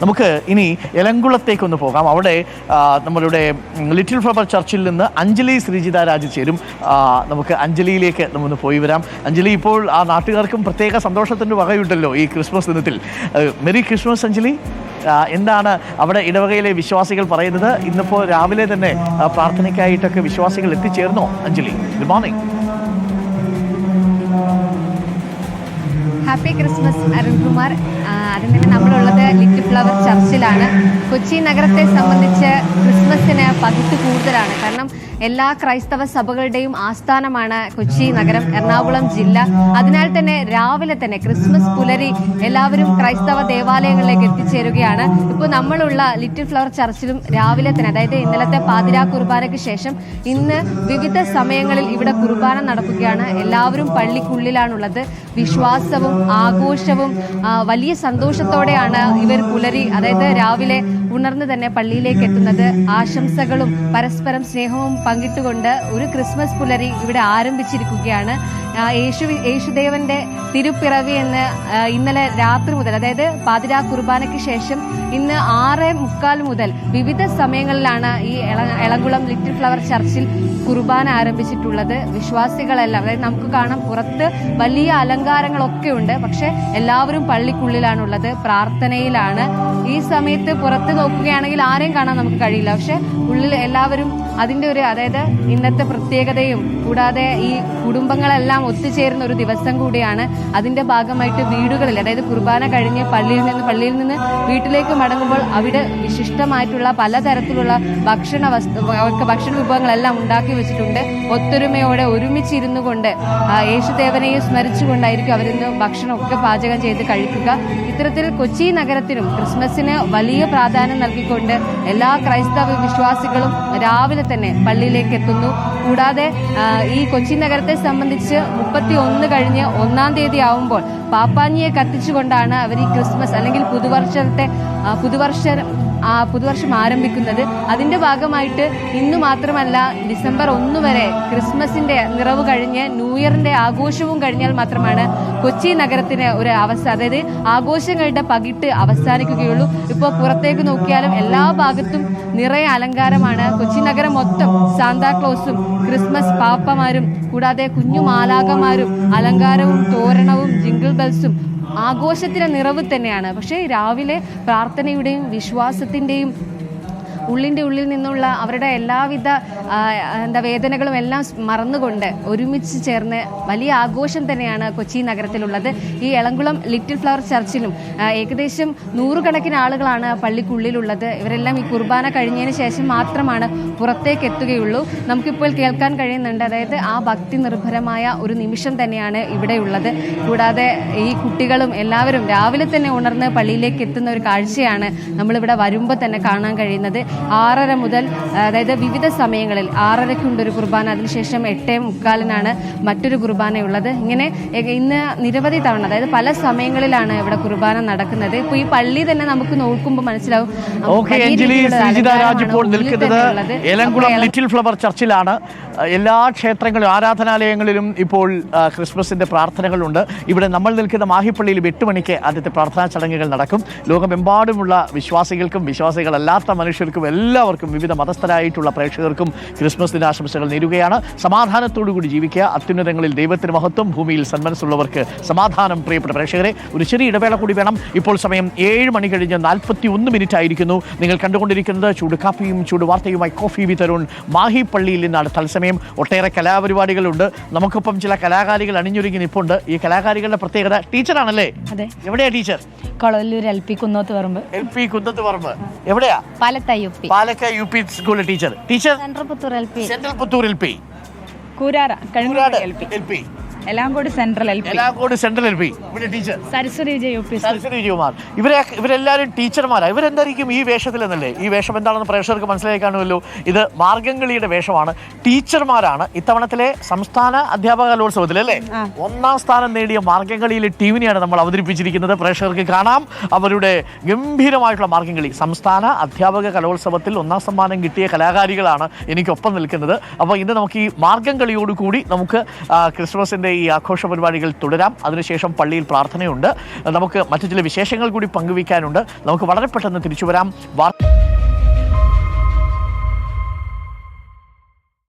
നമുക്ക് ഇനി എലങ്കുളത്തേക്കൊന്ന് പോകാം. അവിടെ നമ്മളുടെ ലിറ്റിൽ ഫ്ലവർ ചർച്ചിൽ നിന്ന് അഞ്ജലി ശ്രീജിത രാജ് ചേരും. നമുക്ക് അഞ്ജലിയിലേക്ക് നമ്മൊന്ന് പോയി വരാം. അഞ്ജലി ഇപ്പോൾ ആ നാട്ടുകാർക്കും പ്രത്യേക സന്തോഷത്തിന്റെ വകയുണ്ടല്ലോ ഈ ക്രിസ്മസ് ദിനത്തിൽ. Merry Christmas Anjali. എന്താണ് അവിടെ ഇടവകയിലെ വിശ്വാസികൾ പറയുന്നത്? ഇന്നിപ്പോൾ രാവിലെ തന്നെ പ്രാർത്ഥനയ്ക്കായിട്ടൊക്കെ വിശ്വാസികൾ എത്തിച്ചേർന്നോ Anjali? Good morning happy Christmas Arunkumar. അതിന് ഫ്ലവർ ചർച്ചിലാണ്. കൊച്ചി നഗരത്തെ സംബന്ധിച്ച് ക്രിസ്മസിന് പകുത്ത് കൂടുതലാണ്. കാരണം എല്ലാ ക്രൈസ്തവ സഭകളുടെയും ആസ്ഥാനമാണ് കൊച്ചി നഗരം എറണാകുളം ജില്ല. അതിനാൽ തന്നെ രാവിലെ തന്നെ ക്രിസ്മസ് പുലരി എല്ലാവരും ക്രൈസ്തവ ദേവാലയങ്ങളിലേക്ക് എത്തിച്ചേരുകയാണ്. ഇപ്പോൾ നമ്മളുള്ള ലിറ്റിൽ ഫ്ലവർ ചർച്ചിലും രാവിലെ തന്നെ അതായത് ഇന്നലത്തെ പാതിരാ കുർബാനയ്ക്ക് ശേഷം ഇന്ന് വിവിധ സമയങ്ങളിൽ ഇവിടെ കുർബാന നടക്കുകയാണ്. എല്ലാവരും പള്ളിക്കുള്ളിലാണുള്ളത്. വിശ്വാസവും ആഘോഷവും വലിയ സന്തോഷത്തോടെയാണ് ഇവർ പുലരി അതായത് രാവിലെ ഉണർന്ന് തന്നെ പള്ളിയിലേക്ക് എത്തുന്നത്. ആശംസകളും പരസ്പരം സ്നേഹവും പങ്കിട്ടുകൊണ്ട് ഒരു ക്രിസ്മസ് പുലരി ഇവിടെ ആരംഭിച്ചിരിക്കുകയാണ്. യേശു യേശുദേവന്റെ തിരുപ്പിറവി എന്ന് ഇന്നലെ രാത്രി മുതൽ അതായത് പാതിരാ കുർബാനയ്ക്ക് ശേഷം ഇന്ന് ആറ് മുക്കാൽ മുതൽ വിവിധ സമയങ്ങളിലാണ് ഈ എളങ്കുളം ലിറ്റിൽ ഫ്ലവർ ചർച്ചിൽ കുർബാന ആരംഭിച്ചിട്ടുള്ളത്. വിശ്വാസികളെല്ലാം അതായത് നമുക്ക് കാണാം പുറത്ത് വലിയ അലങ്കാരങ്ങളൊക്കെ ഉണ്ട്. പക്ഷെ എല്ലാവരും പള്ളിക്കുള്ളിലാണുള്ളത് പ്രാർത്ഥനയിലാണ്. ഈ സമയത്ത് പുറത്ത് നോക്കുകയാണെങ്കിൽ ആരെയും കാണാൻ നമുക്ക് കഴിയില്ല. പക്ഷെ ഉള്ളിൽ എല്ലാവരും അതിന്റെ ഒരു അതായത് ഇന്നത്തെ പ്രത്യേകതയും കൂടാതെ ഈ കുടുംബങ്ങളെല്ലാം ഒത്തുചേരുന്ന ഒരു ദിവസം കൂടിയാണ് അതിന്റെ ഭാഗമായിട്ട് വീടുകളിൽ അതായത് കുർബാന കഴിഞ്ഞ് പള്ളിയിൽ നിന്ന് പള്ളിയിൽ നിന്ന് വീട്ടിലേക്ക് മടങ്ങുമ്പോൾ അവിടെ വിശിഷ്ടമായിട്ടുള്ള പലതരത്തിലുള്ള ഭക്ഷണ വസ്തു ഭക്ഷണ വിഭവങ്ങളെല്ലാം ഉണ്ടാക്കി വെച്ചിട്ടുണ്ട്. ഒത്തൊരുമയോടെ ഒരുമിച്ചിരുന്നു കൊണ്ട് യേശുദേവനെയും സ്മരിച്ചുകൊണ്ടായിരിക്കും അവരിന്ന് ഭക്ഷണമൊക്കെ പാചകം ചെയ്ത് കഴിക്കുക. ഇത്തരത്തിൽ കൊച്ചി നഗരത്തിനും ക്രിസ്മസിന് വലിയ പ്രാധാന്യം നൽകിക്കൊണ്ട് എല്ലാ ക്രൈസ്തവ വിശ്വാസികളും രാവിലെ തന്നെ പള്ളിയിലേക്ക് എത്തുന്നു. കൂടാതെ ഈ കൊച്ചി നഗരത്തെ സംബന്ധിച്ച് മുപ്പത്തി ഒന്ന് കഴിഞ്ഞ് ഒന്നാം തീയതി ആവുമ്പോൾ പാപ്പാഞ്ഞിയെ കത്തിച്ചുകൊണ്ടാണ് അവർ ഈ ക്രിസ്മസ് അല്ലെങ്കിൽ പുതുവർഷത്തെ പുതുവർഷ പുതുവർഷം ആരംഭിക്കുന്നത്. അതിന്റെ ഭാഗമായിട്ട് ഇന്ന് മാത്രമല്ല ഡിസംബർ ഒന്ന് വരെ ക്രിസ്മസിന്റെ നിറവ് കഴിഞ്ഞ് ന്യൂ ഇയറിന്റെ ആഘോഷവും കഴിഞ്ഞാൽ മാത്രമാണ് കൊച്ചി നഗരത്തിന് ഒരു അവസ്ഥ അതായത് ആഘോഷങ്ങളുടെ പകിട്ട് അവസാനിക്കുകയുള്ളൂ. ഇപ്പോൾ പുറത്തേക്ക് നോക്കിയാലും എല്ലാ ഭാഗത്തും നിറയെ അലങ്കാരമാണ്. കൊച്ചി നഗരം മൊത്തം സാന്താക്ലോസും ക്രിസ്മസ് പാപ്പമാരും കൂടാതെ കുഞ്ഞു മാലാകമാരും അലങ്കാരവും തോരണവും ജിംഗിൾ ബെൽസും ആഘോഷത്തിന്റെ നിറവ് തന്നെയാണ്. പക്ഷേ രാവിലെ പ്രാർത്ഥനയുടെയും വിശ്വാസത്തിന്റെയും ഉള്ളിന്റെ ഉള്ളിൽ നിന്നുള്ള അവരുടെ എല്ലാവിധ എന്താ വേദനകളും എല്ലാം മറന്നുകൊണ്ട് ഒരുമിച്ച് ചേർന്ന് വലിയ ആഘോഷം തന്നെയാണ് കൊച്ചി നഗരത്തിലുള്ളത്. ഈ എളംകുളം ലിറ്റിൽ ഫ്ലവർ ചർച്ചിലും ഏകദേശം നൂറുകണക്കിന് ആളുകളാണ് പള്ളിക്കുള്ളിലുള്ളത്. ഇവരെല്ലാം ഈ കുർബാന കഴിഞ്ഞതിന് ശേഷം മാത്രമാണ് പുറത്തേക്ക് എത്തുകയുള്ളൂ. നമുക്കിപ്പോൾ കേൾക്കാൻ കഴിയുന്നുണ്ട്. അതായത് ആ ഭക്തി നിർഭരമായ ഒരു നിമിഷം തന്നെയാണ് ഇവിടെയുള്ളത്. കൂടാതെ ഈ കുട്ടികളും എല്ലാവരും രാവിലെ തന്നെ ഉണർന്ന് പള്ളിയിലേക്ക് എത്തുന്ന ഒരു കാഴ്ചയാണ് നമ്മളിവിടെ വരുമ്പോൾ തന്നെ കാണാൻ കഴിയുന്നത്. ആറര മുതൽ അതായത് വിവിധ സമയങ്ങളിൽ ആറരയ്ക്കുണ്ടൊരു കുർബാന അതിനുശേഷം എട്ടേ മുക്കാലിനാണ് മറ്റൊരു കുർബാനയുള്ളത്. ഇങ്ങനെ ഇന്ന് നിരവധി തവണ അതായത് പല സമയങ്ങളിലാണ് ഇവിടെ കുർബാന നടക്കുന്നത്. ഇപ്പൊ ഈ പള്ളി തന്നെ നമുക്ക് നോക്കുമ്പോൾ മനസ്സിലാവും. ഇപ്പോൾ നിൽക്കുന്നത്. ലിറ്റിൽ ഫ്ലവർ ചർച്ചിലാണ് എല്ലാ ക്ഷേത്രങ്ങളിലും ആരാധനാലയങ്ങളിലും ഇപ്പോൾ ക്രിസ്മസിന്റെ പ്രാർത്ഥനകളുണ്ട്. ഇവിടെ നമ്മൾ നിൽക്കുന്ന മാഹിപ്പള്ളിയിലും എട്ട് മണിക്ക് ആദ്യത്തെ പ്രാർത്ഥനാ ചടങ്ങുകൾ നടക്കും. ലോകമെമ്പാടുമുള്ള വിശ്വാസികൾക്കും വിശ്വാസികളല്ലാത്ത മനുഷ്യർക്കും എല്ലാവർക്കും വിവിധ മതസ്ഥരായിട്ടുള്ള പ്രേക്ഷകർക്കും ക്രിസ്മസ് ദിനാശംസകൾ നേരുകയാണ്. സമാധാനത്തോടു കൂടി ജീവിക്കുക. അത്യുന്നതങ്ങളിൽ ദൈവത്തിന് മഹത്വം ഭൂമിയിൽ സന്മനസ്സുള്ളവർക്ക് സമാധാനം. പ്രിയപ്പെട്ട പ്രേക്ഷകരെ ഒരു ചെറിയ ഇടവേള കൂടി വേണം. ഇപ്പോൾ സമയം ഏഴ് മണി കഴിഞ്ഞ് നാൽപ്പത്തി ഒന്ന് മിനിറ്റ് ആയിരിക്കുന്നു. നിങ്ങൾ കണ്ടുകൊണ്ടിരിക്കുന്നത് ചൂട് കാപ്പിയും ചൂട് വാർത്തയുമായി കോഫി വി തരുൺ മാഹി പള്ളിയിൽ നിന്നാണ് തത്സമയം. ഒട്ടേറെ കലാപരിപാടികളുണ്ട്. നമുക്കൊപ്പം ചില കലാകാരികൾ അണിഞ്ഞൊരുങ്ങി നിപ്പുണ്ട് ഈ കലാകാരികളുടെ പ്രത്യേകത ടീച്ചറാണല്ലേ? എവിടെയാ teacher? Kolavallur L P Kunnoth Paramba. L P Kunnath Paramba. എവിടെയാ? Palathayi U P. പാലക്ക U P സ്കൂളിലെ teacher. Teacher? Central Puthur L P. Central Puthur L P. Koorara കഴിഞ്ഞ Kazhungad L P. L P. Elangode central L P. Elangode central L P. ഇവിടെ teacher. Saraswathi Vijay U P Saraswathi Vijayakumar. ഇവരെ ഇവരെല്ലാവരും ടീച്ചർമാരാ. ഇവരെന്തായിരിക്കും ഈ വേഷത്തിൽ എന്നല്ലേ ഈ വേഷം എന്താണെന്ന് പ്രേക്ഷകർക്ക് മനസ്സിലായി കാണുമല്ലോ. ഇത് മാർഗംകളിയുടെ വേഷമാണ്. ടീച്ചർമാരാണ് ഇത്തവണത്തിലെ സംസ്ഥാന അധ്യാപക കലോത്സവത്തിൽ അല്ലേ ഒന്നാം സ്ഥാനം നേടിയ മാർഗംകളിയിലെ ടീമിനെയാണ് നമ്മൾ അവതരിപ്പിച്ചിരിക്കുന്നത്. പ്രേക്ഷകർക്ക് കാണാം. അവരുടെ ഗംഭീരമായിട്ടുള്ള മാർഗംകളി. സംസ്ഥാന അധ്യാപക കലോത്സവത്തിൽ ഒന്നാം സമ്മാനം കിട്ടിയ കലാകാരികളാണ് എനിക്കൊപ്പം നിൽക്കുന്നത്. അപ്പോൾ ഇന്ന് നമുക്ക് ഈ മാർഗംകളിയോടുകൂടി നമുക്ക് ക്രിസ്മസിന്റെ ക്രിസ്മസിന്റെ ഈ ആഘോഷ പരിപാടികൾ തുടരാം. അതിനുശേഷം പള്ളിയിൽ പ്രാർത്ഥനയുണ്ട്. നമുക്ക് മറ്റു ചില വിശേഷങ്ങൾ കൂടി പങ്കുവയ്ക്കാനുണ്ട്. നമുക്ക് വളരെ പെട്ടെന്ന് തിരിച്ചു വരാം. വാർ